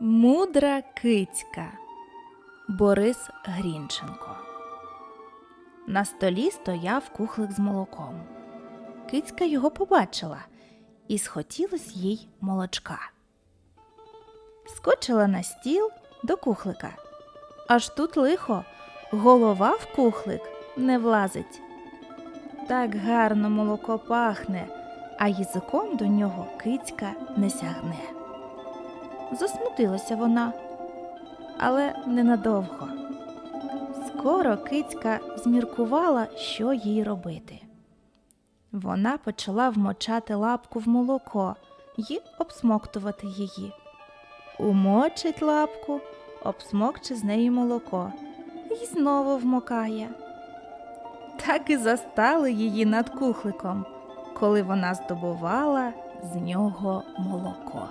Мудра кицька Борис Грінченко. На столі стояв кухлик з молоком. Кицька його побачила і схотілось їй молочка. Скочила на стіл до кухлика. Аж тут лихо, голова в кухлик не влазить. Так гарно молоко пахне, а язиком до нього кицька не сягне. Засмутилася вона, але ненадовго. Скоро кицька зміркувала, що їй робити. Вона почала вмочати лапку в молоко і обсмоктувати її. Умочить лапку, обсмокче з неї молоко і знову вмокає. Так і застали її над кухликом, коли вона здобувала з нього молоко.